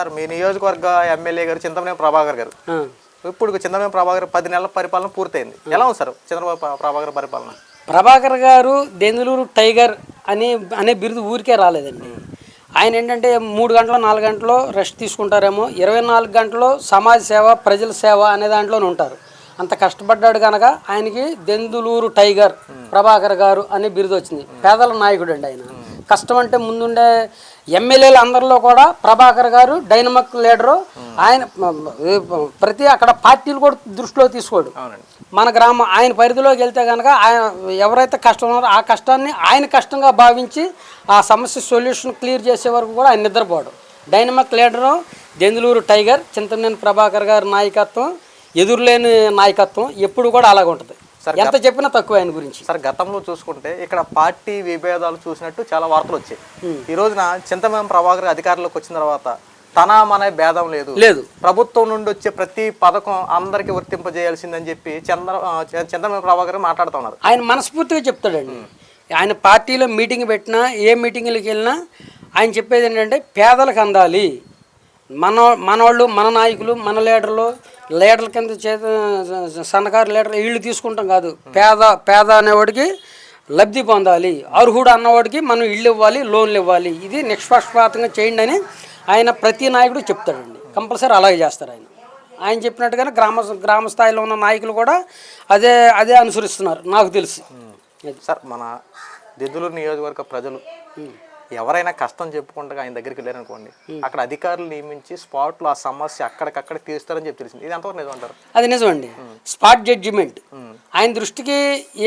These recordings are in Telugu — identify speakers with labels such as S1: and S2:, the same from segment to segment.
S1: సార్ మీ నియోజకవర్గ ఎమ్మెల్యే గారు చింతమనేని ప్రభాకర్ గారు. ఇప్పుడు చింతమనేని ప్రభాకర్ పది నెలల పరిపాలన పూర్తయింది. ఎలా ఉంది సార్ చంద్రబాబు ప్ర- ప్రభాకర్ పరిపాలన?
S2: ప్రభాకర్ గారు దెందులూరు టైగర్ అని అనే బిరుదు ఊరికే రాలేదండి. ఆయన ఏంటంటే మూడు గంటలు నాలుగు గంటలు రెస్ట్ తీసుకుంటారేమో ఇరవై నాలుగు గంటలు సమాజ సేవ ప్రజల సేవ అనే దాంట్లోనే ఉంటారు. అంత కష్టపడ్డాడు కనుక ఆయనకి దెందులూరు టైగర్ ప్రభాకర్ గారు అనే బిరుదు వచ్చింది. పేదల నాయకుడు అండి ఆయన కష్టం అంటే ముందుండే ఎమ్మెల్యేలు అందరిలో కూడా ప్రభాకర్ గారు డైనమిక్ లీడరు. ఆయన ప్రతి అక్కడ పార్టీలు కూడా దృష్టిలో తీసుకోడు. మన గ్రామం ఆయన పరిధిలోకి వెళ్తే కనుక ఆయన ఎవరైతే కష్టం ఉన్నారో ఆ కష్టాన్ని ఆయన కష్టంగా భావించి ఆ సమస్య సొల్యూషన్ క్లియర్ చేసే వరకు కూడా ఆయన నిద్రపోడు. Dynamic leader Denduluru tiger Chintaneni Prabhakar గారి నాయకత్వం ఎదురులేని నాయకత్వం ఎప్పుడు కూడా అలాగ ఉంటుంది ఎంత చెప్పినా తక్కువ ఆయన గురించి.
S1: సార్ గతంలో చూసుకుంటే ఇక్కడ పార్టీ విభేదాలు చూసినట్టు చాలా వార్తలు వచ్చాయి. ఈ రోజున చింతమనేని ప్రభాకర్ అధికారంలోకి వచ్చిన తర్వాత తన మన భేదం లేదు.
S2: లేదు.
S1: ప్రభుత్వం నుండి వచ్చే ప్రతి పథకం అందరికీ వర్తింపజేయాల్సిందని చెప్పి చంద్ర ఆ, చ- చంద్రబాబు ప్రభాకర్ మాట్లాడుతున్నారు
S2: ఆయన మనస్ఫూర్తిగా చెప్తాడండి. ఆయన పార్టీలో మీటింగ్ పెట్టినా ఏ మీటింగ్లకి వెళ్ళినా ఆయన చెప్పేది ఏంటంటే పేదలకు అందాలి. మన మనవాళ్ళు మన నాయకులు మన లీడర్లు లీడర్ల కింద చేత సన్నకారు లీడర్లు వీళ్ళు తీసుకుంటాం కాదు. పేద పేద అనేవాడికి లబ్ధి పొందాలి. అర్హుడు అన్నవాడికి మనం ఇల్లు ఇవ్వాలి లోన్లు ఇవ్వాలి. ఇది నిష్పక్షపాతంగా చేయండి అని ఆయన ప్రతి నాయకుడు చెప్తాడండి. కంపల్సరీ అలాగే చేస్తారు ఆయన. ఆయన చెప్పినట్టుగానే గ్రామ గ్రామ స్థాయిలో ఉన్న నాయకులు కూడా అదే అదే అనుసరిస్తున్నారు. నాకు తెలిసి.
S1: సార్ మన దిద్దులూరు నియోజకవర్గ ప్రజలు ఎవరైనా కష్టం చెప్పుకుంటే ఆయన దగ్గరికి వెళ్ళారనుకోండి అక్కడ అధికారులు నియమించి స్పాట్లో ఆ సమస్య అక్కడికక్కడ తీరుస్తారని చెప్పి తెలిసింది. ఇది ఎంతవరకు నిజం అంటారు?
S2: అది నిజమండి. Spot judgement. ఆయన దృష్టికి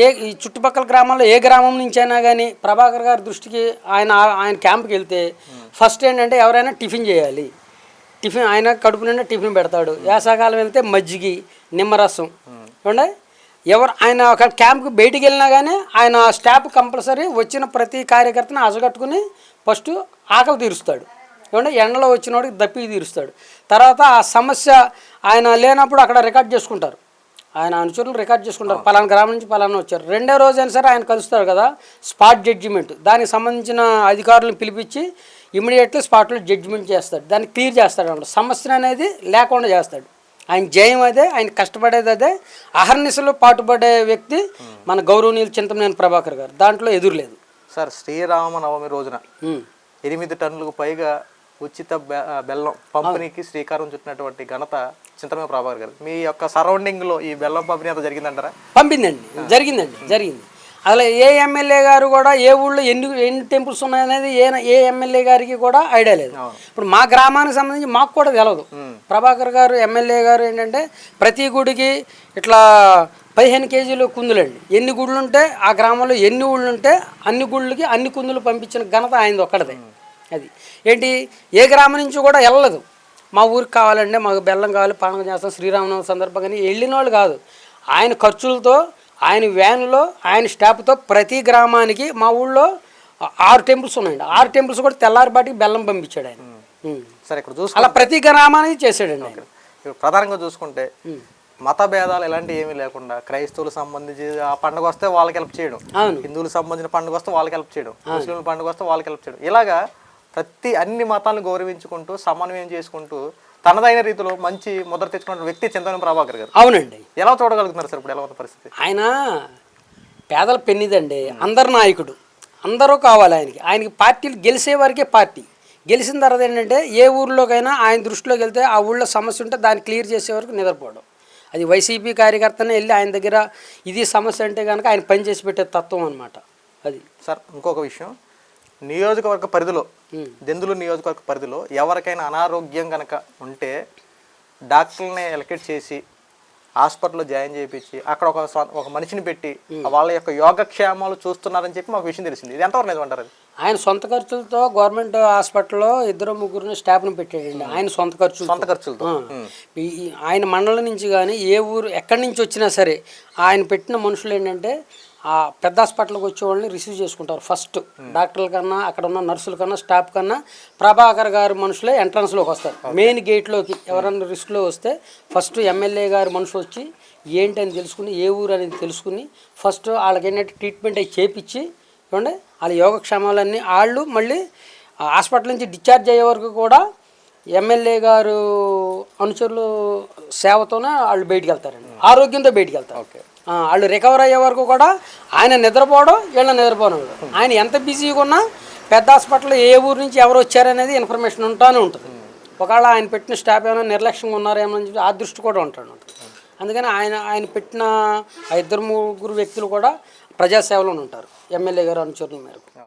S2: ఏ ఈ చుట్టుపక్కల గ్రామాల్లో ఏ గ్రామం నుంచి అయినా కానీ ప్రభాకర్ గారి దృష్టికి ఆయన ఆయన క్యాంప్కి వెళ్తే ఫస్ట్ ఏంటంటే ఎవరైనా టిఫిన్ చేయాలి. టిఫిన్ ఆయన కడుపు నిండా టిఫిన్ పెడతాడు. వేసవకాలం వెళ్తే మజ్జిగి నిమ్మరసం. ఏమండే? ఎవరు ఆయన ఒక క్యాంప్కి బయటికి వెళ్ళినా కానీ ఆయన స్టాఫ్ కంపల్సరీ వచ్చిన ప్రతి కార్యకర్తని అజగట్టుకుని ఫస్ట్ ఆకలి తీరుస్తాడు. ఏమంటే ఎండలో వచ్చినోడికి దప్పి తీరుస్తాడు. తర్వాత ఆ సమస్య ఆయన లేనప్పుడు అక్కడ రికార్డ్ చేసుకుంటారు. ఆయన అనుచరులు రికార్డ్ చేసుకుంటారు. పలానా గ్రామం నుంచి పలానా వచ్చారు. రెండో రోజు అయినా సరే ఆయన కలుస్తారు కదా స్పాట్ జడ్జిమెంట్. దానికి సంబంధించిన అధికారులను పిలిపించి ఇమీడియట్లీ స్పాట్లో జడ్జిమెంట్ చేస్తాడు. దాన్ని క్లియర్ చేస్తాడు అన్నమాట సమస్యను అనేది లేకుండా చేస్తాడు. ఆయన జయం అదే ఆయన కష్టపడేది అదే. అహర్నిశలో పాటుపడే వ్యక్తి మన గౌరవనీయులు చింతమనేని ప్రభాకర్ గారు. దాంట్లో ఎదురులేదు
S1: సార్ శ్రీరామనవమి రోజున
S2: ఉమ్.
S1: ఎనిమిది టన్నులకు పైగా ఉచిత బెల్లం పంపిణీకి శ్రీకారం చుట్టినటువంటి ఘనత చింతమే ప్రభాకర్ గారు. మీ యొక్క సరౌండింగ్లో ఈ బెల్లం పంపిణీ అంతా జరిగిందంటారా?
S2: పంపిందండి. జరిగిందండి. జరిగింది. అసలు ఏ ఎమ్మెల్యే గారు కూడా ఏ ఊళ్ళో ఎన్ని ఎన్ని టెంపుల్స్ ఉన్నాయనేది ఏ ఏ ఎమ్మెల్యే గారికి కూడా ఐడియా లేదు. ఇప్పుడు మా గ్రామానికి సంబంధించి మాకు కూడా తెలియదు ప్రభాకర్ గారు ఎమ్మెల్యే గారు ఏంటంటే ప్రతి గుడికి ఇట్లా పదిహేను కేజీలు కుందులండి. ఎన్ని గుళ్ళు ఉంటే ఆ గ్రామంలో ఎన్ని ఊళ్ళు ఉంటే అన్ని గుళ్ళకి అన్ని కుందులు పంపించిన ఘనత ఆయనది ఒక్కడదే. అది. ఏంటి? ఏ గ్రామం నుంచి కూడా వెళ్ళలేదు మా ఊరికి కావాలంటే మాకు బెల్లం కావాలి పండుగ చేస్తాం శ్రీరామనవమి సందర్భంగా వెళ్ళిన వాళ్ళు కాదు. ఆయన ఖర్చులతో ఆయన వ్యాన్లో ఆయన స్టాఫ్తో ప్రతి గ్రామానికి మా ఊళ్ళో ఆరు టెంపుల్స్ ఉన్నాయండి. ఆరు టెంపుల్స్ కూడా తెల్లారిపాటికి బెల్లం పంపించాడు ఆయన.
S1: సార్ ఇక్కడ చూసుకుంటే
S2: అలా ప్రతి గ్రామానికి చేశాడండి
S1: ఇప్పుడు ప్రధానంగా చూసుకుంటే మత భేదాలు ఎలాంటివి ఏమీ లేకుండా క్రైస్తవులకు సంబంధించి ఆ పండుగ వస్తే వాళ్ళకి హెల్ప్ చేయడం. హిందువులకు సంబంధించిన పండుగ వస్తే వాళ్ళకి హెల్ప్ చేయడం. ముస్లింల పండుగ వస్తే వాళ్ళకి హెల్ప్ చేయడం. ఇలాగా ప్రతి అన్ని మతాలను గౌరవించుకుంటూ సమన్వయం చేసుకుంటూ తనదైన రీతిలో మంచి ముద్ర తెచ్చుకున్న వ్యక్తి చింతన ప్రభాకర్ గారు.
S2: అవునండి.
S1: ఎలా చూడగలుగుతున్నారు సార్ ఇప్పుడు ఎలా ఉంది పరిస్థితి?
S2: ఆయన పేదల పెన్నిదండి. అందరు నాయకుడు. అందరూ కావాలి ఆయనకి. ఆయనకి పార్టీలు గెలిసే వరకే పార్టీ. గెలిచిన తర్వాత ఏంటంటే ఏ ఊర్లోకైనా ఆయన దృష్టిలోకి వెళ్తే ఆ ఊళ్ళో సమస్య ఉంటే దాన్ని క్లియర్ చేసే వరకు నిద్రపోవడం. అది వైసీపీ కార్యకర్తనే వెళ్ళి ఆయన దగ్గర ఇది సమస్య అంటే కనుక ఆయన పని చేసి పెట్టే తత్వం అనమాట అది.
S1: సార్ ఇంకొక విషయం. నియోజకవర్గ పరిధిలో దెందులు నియోజకవర్గ పరిధిలో ఎవరికైనా అనారోగ్యం కనుక ఉంటే డాక్టర్ని ఎలకెట్ చేసి హాస్పిటల్లో జాయిన్ చేయించి అక్కడ ఒక ఒక మనిషిని పెట్టి వాళ్ళ యొక్క యోగక్షేమాలు చూస్తున్నారని చెప్పి మాకు విషయం తెలిసింది. ఇది ఎంతవరకు నిజం అంటారు అది?
S2: ఆయన సొంత ఖర్చులతో గవర్నమెంట్ హాస్పిటల్లో ఇద్దరు ముగ్గురిని స్టాఫ్ని పెట్టాడండి. ఆయన సొంత ఖర్చులు
S1: సొంత ఖర్చులతో.
S2: ఆయన మండలం నుంచి కానీ ఏ ఊరు ఎక్కడి నుంచి వచ్చినా సరే ఆయన పెట్టిన మనుషులు ఏంటంటే ఆ పెద్ద హాస్పిటల్కి వచ్చే వాళ్ళని రిసీవ్ చేసుకుంటారు ఫస్ట్. డాక్టర్ల కన్నా అక్కడ ఉన్న నర్సుల కన్నా స్టాఫ్ కన్నా ప్రభాకర్ గారి మనుషులే ఎంట్రన్స్లోకి వస్తారు. మెయిన్ గేట్లోకి ఎవరన్నా రిస్క్లో వస్తే ఫస్ట్ ఎమ్మెల్యే గారి మనుషులు వచ్చి ఏంటి అని తెలుసుకుని ఏ ఊరు అనేది తెలుసుకుని ఫస్ట్ వాళ్ళకి ఏంటంటే ట్రీట్మెంట్ అవి చేపించి చూడండి వాళ్ళ యోగక్షేమాలన్నీ వాళ్ళు మళ్ళీ హాస్పిటల్ నుంచి డిశ్చార్జ్ అయ్యే వరకు కూడా ఎమ్మెల్యే గారు అనుచరులు సేవతోనే వాళ్ళు బయటికి వెళ్తారండి. ఆరోగ్యంతో బయటికి వెళ్తారు. వాళ్ళు రికవర్ అయ్యే వరకు కూడా ఆయన నిద్రపోవడం వీళ్ళ నిద్రపోవడం ఆయన ఎంత బిజీగా ఉన్నా పెద్ద హాస్పిటల్లో ఏ ఊరు నుంచి ఎవరు వచ్చారనేది ఇన్ఫర్మేషన్ ఉంటానే ఉంటుంది. ఒకవేళ ఆయన పెట్టిన స్టాఫ్ ఏమైనా నిర్లక్ష్యంగా ఉన్నారేమో అని చెప్పి ఆ దృష్టి కూడా ఉంటాడు అందుకని ఆయన ఆయన పెట్టిన ఆ ఇద్దరు ముగ్గురు వ్యక్తులు కూడా ప్రజాసేవలో ఉంటారు. ఎమ్మెల్యే గారు అనుచరుల మేరకు.